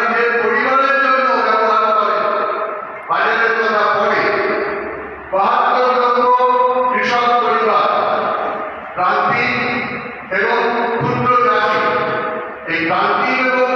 নিজের পরিবারের জন্য ব্যবহার কৃষক পরিবার এবং ক্ষুদ্র চাষি এই প্রান্তিক এবং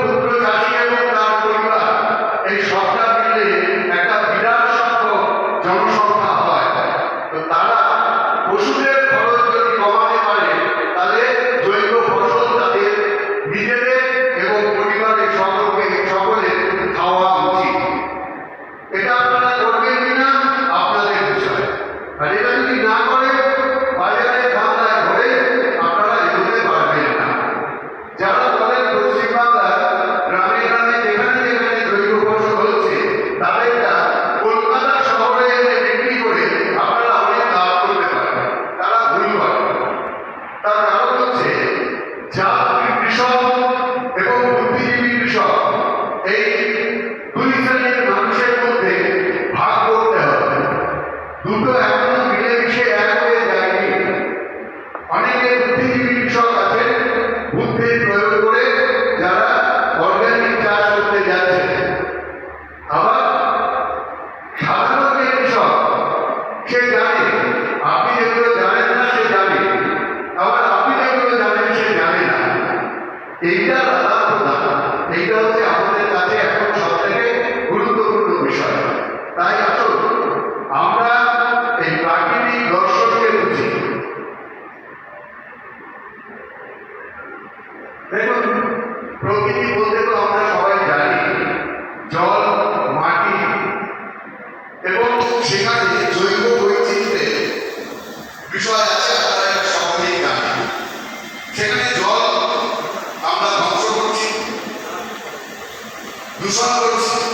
কৃষক এবং বুদ্ধিজীবী কৃষক এই দুই শ্রেণির মানুষের মধ্যে ভাগ করতে হবে। দুটো এখনও মিলে মিশে এক হয়ে যায়নি। অনেকে বুদ্ধিজীবী কৃষক আছেন বুদ্ধির প্রয়োগ এইটা প্রদান এইটা হচ্ছে আমাদের কাছে এখন সব থেকে গুরুত্বপূর্ণ বিষয়। তাই আসুন, আমরা এই প্রাকৃতিক দর্শনকে বুঝি। দেখুন, প্রকৃতি বলতে তো আমরা সবাই জানি, জল, মাটি এবং সেখানে জৈব দূষণ করছি